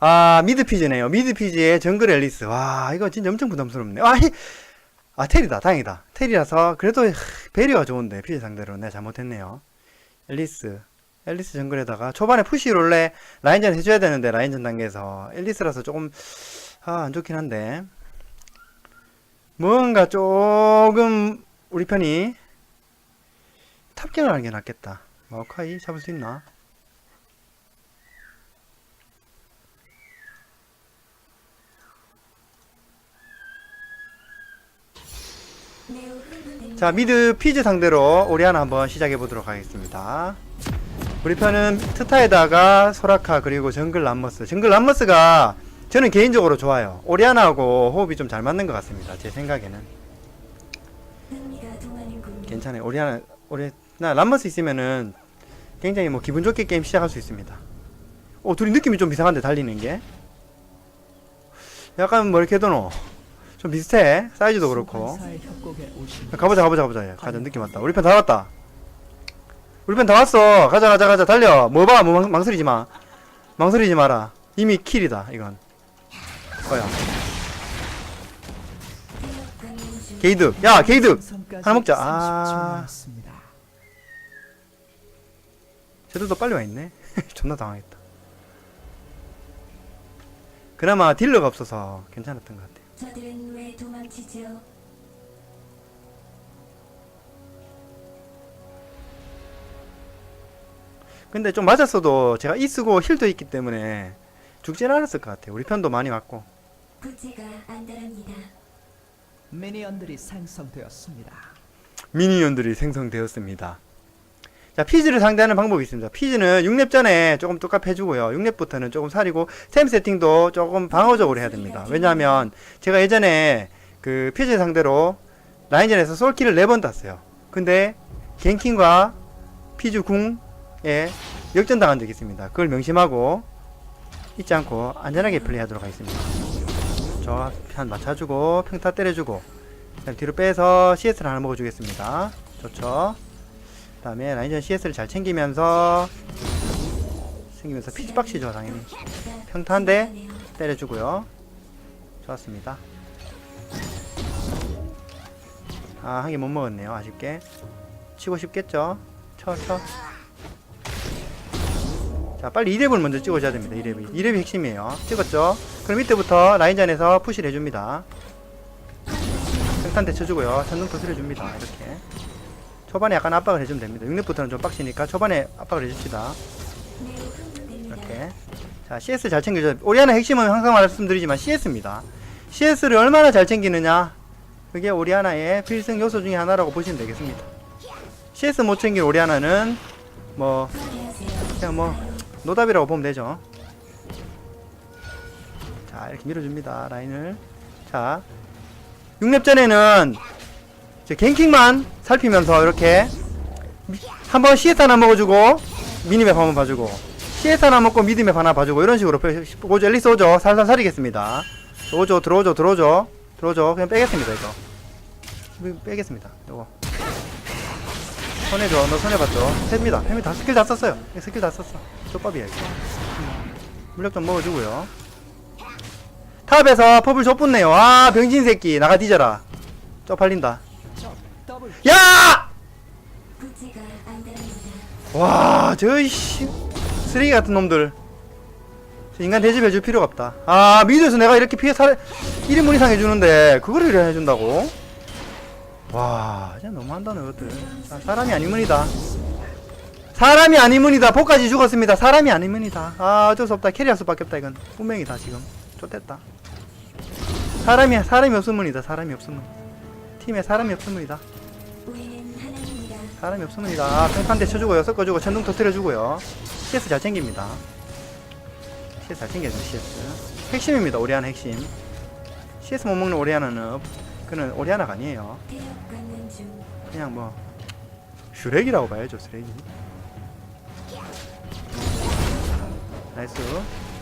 아 미드 피즈네요. 미드 피즈의 정글 앨리스. 와 이거 진짜 엄청 부담스럽네. 아, 히- 아 테리다. 다행이다. 테리라서 그래도 하, 배리가 좋은데 피즈 상대로 내가 잘못했네요. 앨리스. 앨리스 정글에다가 초반에 푸시 롤레 라인전 해줘야 되는데 라인전 단계에서 앨리스라서 조금 아, 안 좋긴 한데 뭔가 조금 우리 편이 탑갱을 하는 게 낫겠다. 마오카이 잡을 수 있나? 자 미드 피즈 상대로 오리아나 한번 시작해 보도록 하겠습니다. 우리 편은 트타에다가 소라카 그리고 정글 람머스. 정글 람머스가 저는 개인적으로 좋아요. 오리아나하고 호흡이 좀 잘 맞는 것 같습니다. 제 생각에는 괜찮아요. 오리아나 오리나 람머스 있으면은 굉장히 뭐 기분 좋게 게임 시작할 수 있습니다. 오 둘이 느낌이 좀 이상한데 달리는 게 약간 뭐 이렇게 도노 좀 비슷해. 사이즈도 그렇고. 가보자 가보자 가보자. 야, 가자. 느낌 왔다. 우리 편 다 왔다. 우리 편 다 왔어. 가자 가자 가자. 달려. 뭐봐? 뭐 망, 망설이지 마. 망설이지 마라. 이미 킬이다 이건. 뭐야. 게이득. 야 생성까지 하나 먹자. 30초 아. 쟤들도 빨리 와있네. 존나 당황했다. 그나마 딜러가 없어서 괜찮았던 것 같아 저들은 왜 도망치죠? 근데 좀 맞았어도 제가 이 쓰고 힐도 있기 때문에 죽진 않았을 것 같아 우리 편도 많이 왔고 부채가 안달합니다. 미니언들이 생성되었습니다. 미니언들이 생성되었습니다. 자, 피즈를 상대하는 방법이 있습니다. 피즈는 6렙 전에 조금 뚝갑 해주고요. 6렙부터는 조금 살이고, 템 세팅도 조금 방어적으로 해야 됩니다. 왜냐하면, 제가 예전에 그 피즈 상대로 라인전에서 솔킬을 4번 땄어요. 근데, 갱킹과 피즈 궁에 역전당한 적이 있습니다. 그걸 명심하고, 잊지 않고 안전하게 플레이하도록 하겠습니다. 저한 맞춰주고, 평타 때려주고, 뒤로 빼서 CS를 하나 먹어주겠습니다. 좋죠. 그 다음에 라인전 CS를 잘 챙기면서 챙기면서 피지박시죠 당연히 평타 한대 때려주고요. 좋았습니다. 아 한 개 못 먹었네요 아쉽게 치고 싶겠죠. 쳐 쳐. 자 빨리 2렙을 먼저 찍어줘야 됩니다 2렙이 2렙이 핵심이에요 찍었죠 그럼 이때부터 라인전에서 푸시를 해줍니다 평탄 대 쳐주고요. 천둥 터트려줍니다. 이렇게. 초반에 약간 압박을 해주면 됩니다. 6렙부터는 좀 빡시니까 초반에 압박을 해줍시다. 이렇게. 자, CS 잘 챙겨줘야 오리아나 핵심은 항상 말씀드리지만 CS입니다. CS를 얼마나 잘 챙기느냐. 그게 오리아나의 필승 요소 중에 하나라고 보시면 되겠습니다. CS 못 챙긴 오리아나는 뭐 그냥 뭐 노답이라고 보면 되죠. 자, 이렇게 밀어줍니다. 라인을. 자, 6렙 전에는 이제 갱킹만 살피면서 이렇게 한번 CS 하나 먹어주고 미니맵 한번 봐주고 CS 하나 먹고 미드맵 하나 봐주고 이런 식으로 오죠 앨리스 오죠 살살 살리겠습니다. 오죠 들어오죠 들어오죠 들어오죠. 그냥 빼겠습니다 이거. 빼겠습니다 이거. 손해죠 너 손해봤죠? 팹니다. 팹니다 다 스킬 다 썼어요. 스킬 다 썼어. 족밥이야 이거. 물력 좀 먹어주고요. 탑에서 퍼블 좆붙네요. 아 병신 새끼. 나가 뒤져라. 쪽팔린다 야! 와, 저이 씨 쓰레기 같은 놈들. 저 인간 대접해 줄 필요가 없다. 아, 미드에서 내가 이렇게 피해 살 1인분 이상 해주는데 그거를 이래 해준다고? 와, 진짜 너무한다 너것들. 자, 사람이 아니문이다. 사람이 아니문이다. 복까지 죽었습니다. 사람이 아니문이다. 아, 어쩔 수 없다. 캐리할 수밖에 없다 이건. 운명이다 지금. 좋됐다. 사람이 사람이 없으문이다. 사람이 없으문. 팀에 사람이 없으문이다. 사람이 없습니다. 아, 평판대 쳐주고요. 섞어주고, 천둥 터뜨려주고요. CS 잘 챙깁니다. CS 잘 챙겨야죠, CS. 핵심입니다, 오리아나 핵심. CS 못 먹는 오리아나는, 그는 오리아나가 아니에요. 그냥 뭐, 슈렉이라고 봐야죠, 쓰레기. 나이스.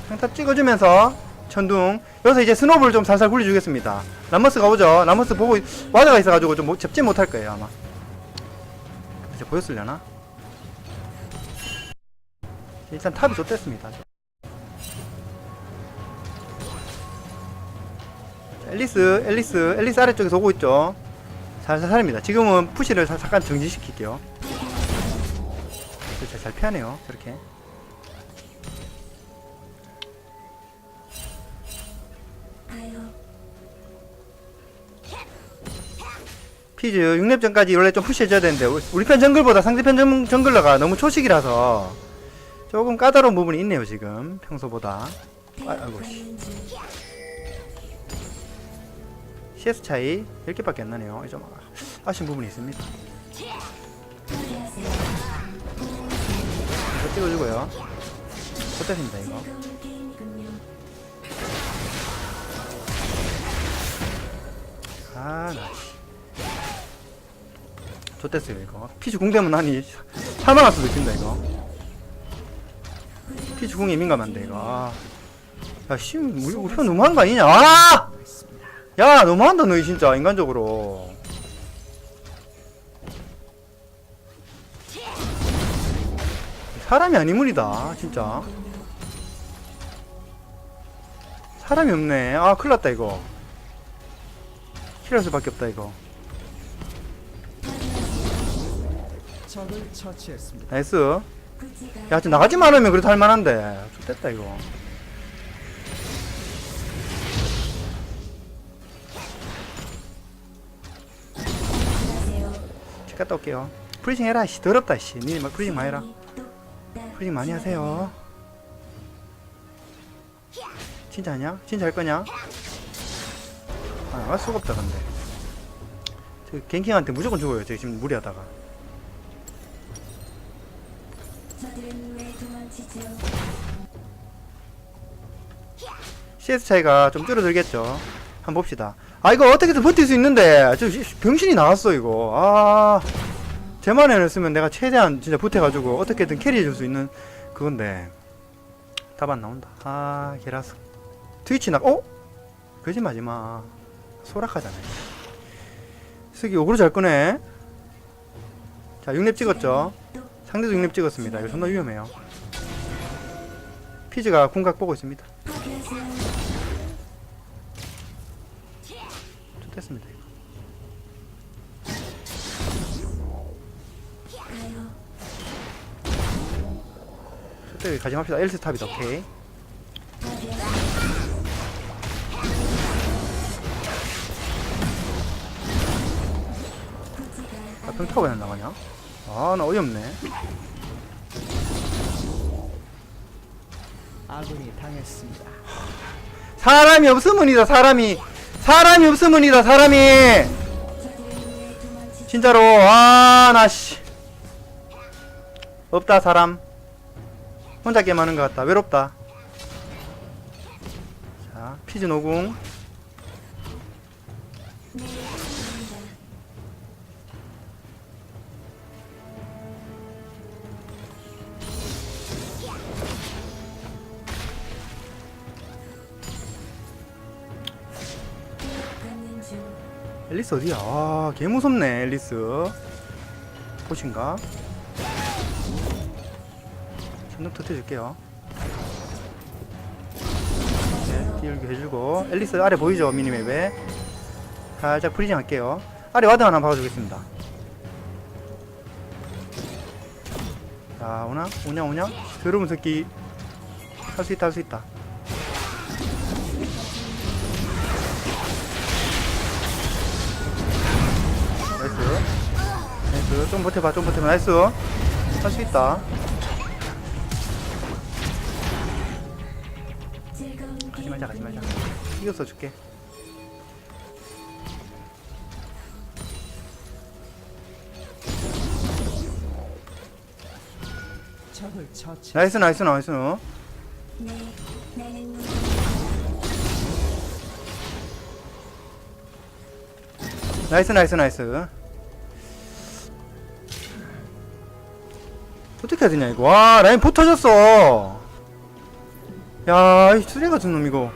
평타 찍어주면서, 천둥. 여기서 이제 스노볼 좀 살살 굴려주겠습니다. 람머스가 오죠. 람머스 보고, 와드가 있어가지고 좀 못- 잡지 못할 거예요, 아마. 이제 보였으려나? 일단 탑이 좋댔습니다. 앨리스, 앨리스, 앨리스 아래쪽에서 오고 있죠. 살살 살입니다. 지금은 푸시를 잠깐 정지시킬게요. 잘, 잘 피하네요. 저렇게. 피즈 6렙전까지 원래 좀 푸시해줘야 되는데 우리- 편 정글보다 상대편 정, 정글러가 너무 초식이라서 조금 까다로운 부분이 있네요 지금 평소보다 아, 아이고, 씨. CS 차이 10개밖에 안 나네요 좀 아쉬운 부분이 있습니다. 이거 찍어주고요 좋겠습니다 이거. 아나 좋댔어요 이거. 피즈 궁되면 하니 살만할 수도 있습니다 이거. 피즈 궁이 민감한데 이거. 아. 야씨 우리 우리 편 너무한 거 아니냐? 아! 야 너무한다 너희 진짜 인간적으로. 사람이 아니물이다 진짜. 사람이 없네. 아 큰일났다 이거. 킬할 수밖에 없다 이거 적을 처치했습니다. 나이스. 야 지금 나가지만 않으면 그래도 할만한데. 좋됐다 이거. 집 갔다 올게요. 프리징 해라 씨. 더럽다 씨. 니네 막 프리징 많이 해라. 프리징 많이 하세요. 진짜 하냐? 진짜 할 거냐? 아, 알 수가 없다 근데. 저 갱킹한테 무조건 죽어요. 저 지금 무리하다가 CS 차이가 좀 줄어들겠죠. 한번 봅시다. 아 이거 어떻게든 버틸 수 있는데 저 씨, 병신이 나왔어 이거. 아 제만에 쓰면 내가 최대한 진짜 보태가지고 어떻게든 캐리해줄 수 있는 그건데. 답 안 나온다. 아 게라스. 트위치 나 어? 거짓말하지 마. 소락하잖아. 쓰기 오그로 잘 꺼내 자 6렙 찍었죠 상대도 6렙 찍었습니다. 이거 존나 위험해요. 피즈가 궁각 보고 있습니다. 좋겠습니다 이거. 저때 가지 맙시다. 엘스 탑이다 오케이. 아 평타가 왜 안 나가냐 아 나 어이없네. 아군이 당했습니다. 사람이 없으면이다 사람이. 사람이 없으면이다 사람이. 저들은 왜 도망치죠? 진짜로. 아 나 씨. 없다 사람. 혼자 게임하는 것 같다. 외롭다. 자 피즈 노궁 앨리스 어디야? 아 개 무섭네 앨리스. 보신가? 전력 터트려줄게요. 네, 띄울기 해주고. 앨리스 아래 보이죠 미니맵에? 살짝 프리징 할게요. 아래 와드 하나 박아주겠습니다. 자 오나? 오냐 오냐? 더러운 새끼. 할 수 있다 할 수 있다 나이스. 나이스. 좀 버텨봐 좀 버텨봐. 나이스. 할 수 있다. 가지 말자 가지 말자. 이거 써줄게. 나이스 나이스 나이스. 네, 나이스 나이스 나이스. 어떻게 해야 되냐 이거? 와 라인 붙어졌어. 야이 수레 같은 놈 이거.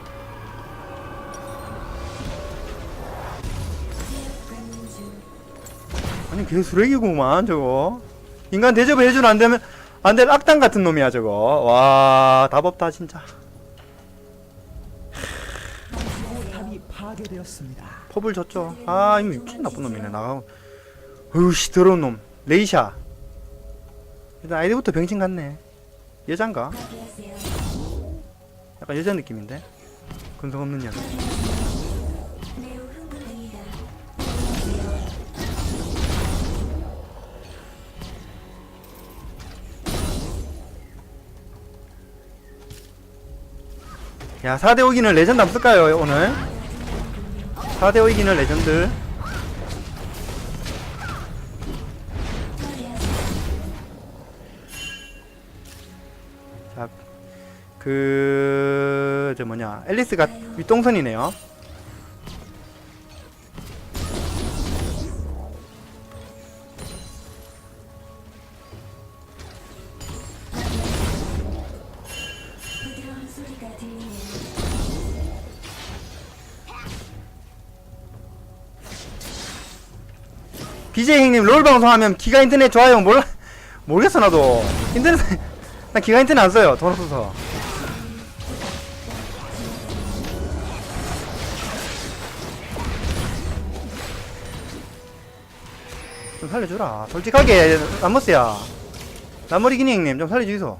아니 개 쓰레기구만 저거. 인간 대접 해주면 안되면 안될 악당 같은 놈이야 저거. 와 답 없다 진짜 파괴되었습니다. 펍을 줬죠. 아, 이거 미친 나쁜 놈이네. 나가. 으씨, 더러운 놈. 레이샤. 일단 아이디부터 병신 같네. 여잔가? 약간 여자 느낌인데? 근성 없는 흥분합니다. 야, 4대 5기는 레전드 한번 쓸까요, 오늘? 4대 5기는 레전드. 자, 그, 저 뭐냐, 앨리스가 윗동선이네요. BJ 형님 롤 방송하면 기가 인터넷 좋아요. 몰라? 모르겠어 나도. 인터넷 나 기가 인터넷 안 써요 돈 없어서. 좀 살려주라. 솔직하게 람머스야. 나머리 기니 형님 좀 살려주이소.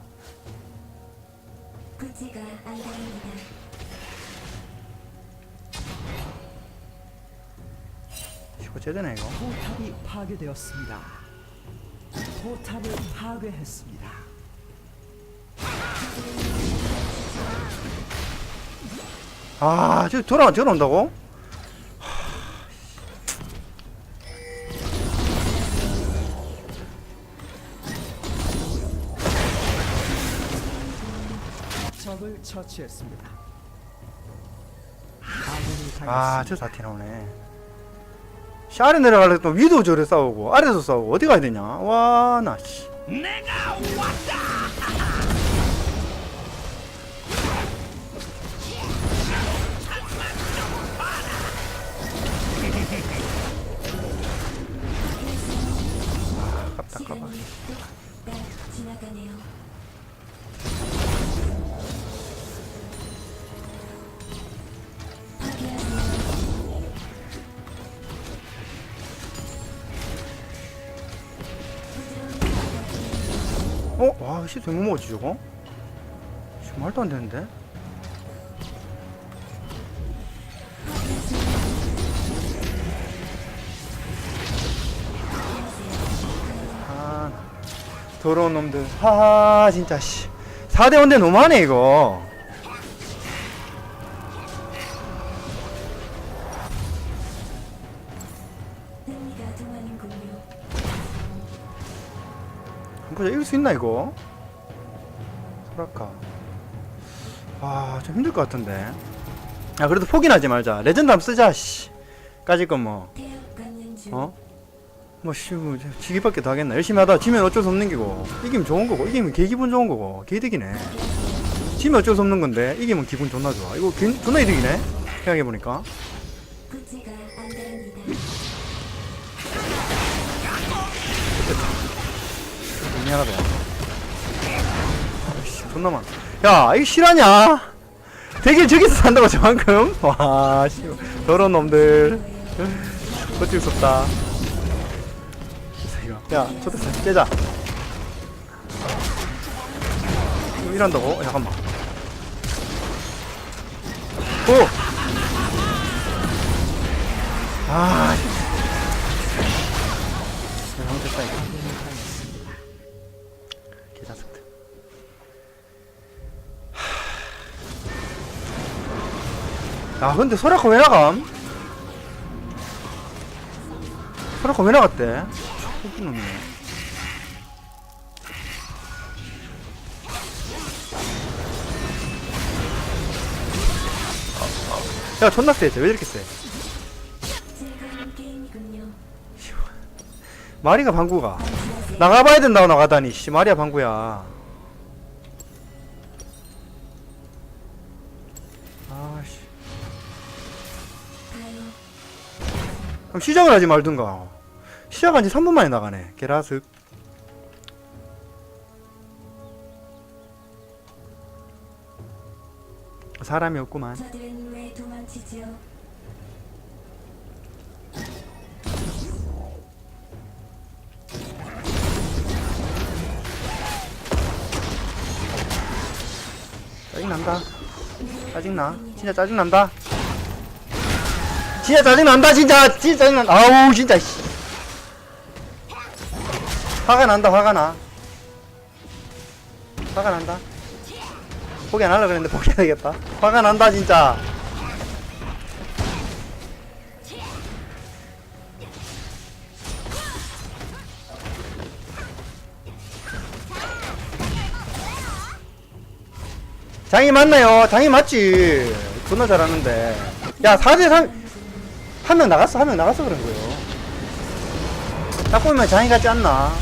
제대네 이거 포탑이 파괴되었습니다. 포탑을 파괴했습니다. 아저 돌아 저러 온다고? 적을 처치했습니다. 아군이 아, 당했습니다. 저 사티 나오네. 씨, 아래 내려가려 또 위도 저래 싸우고, 아래서 싸우고, 어디 가야 되냐? 와, 나, 씨. 아, 아깝다. 시간이 뚝딱 지나가네요. 와, 씨, 되게 먹었지, 저거? 씨, 말도 안 되는데? 아, 더러운 놈들. 하하, 진짜, 씨. 4대 5인데 너무하네, 이거. 보자, 이길 수 있나, 이거? 소라카. 아, 좀 힘들 것 같은데. 야, 그래도 포기는 하지 말자. 레전드 한번 쓰자, 씨. 까짓 건 뭐. 태엽 깎는 중. 어? 뭐, 씨, 뭐, 지기밖에 더 하겠나. 열심히 하다 지면 어쩔 수 없는 기고. 이기면 좋은 거고. 이기면 개 기분 좋은 거고. 개이득이네. 지면 어쩔 수 없는 건데. 이기면 기분 존나 좋아. 이거 개, 존나 이득이네. 생각해보니까. 미안하다. 아이씨, 존나 많아. 야, 이거 실화냐? 되게 저기서 산다고 저만큼? 와, 씨. 더러운 놈들. 어쩔 수 없다. 야, 저도 째자. 이거 이란다고? 어, 잠깐만. 오! 아, 야 근데 소라카 왜 나감? 소라카 왜 나갔대? 놈이네 야 존나 세쟤 왜 이렇게 세? 마리가 방구가. 나가봐야 된다고 나가다니 씨 마리아 방구야 그럼 시작을 하지 말든가. 시작한 지 3분 만에 나가네. 게라슥 사람이 없구만. 짜증난다. 짜증나. 진짜 짜증난다. 진짜 짜증난다, 진짜! 진짜 짜증난다. 아우, 진짜, 씨. 화가 난다, 화가 나. 화가 난다. 포기 안 하려고 그랬는데 포기 해야 되겠다. 화가 난다, 진짜. 장이 맞나요? 장이 맞지. 존나 잘하는데. 야, 4대3, 한 명 나갔어, 한 명 나갔어 그런 거요. 딱 보면 장이 같지 않나?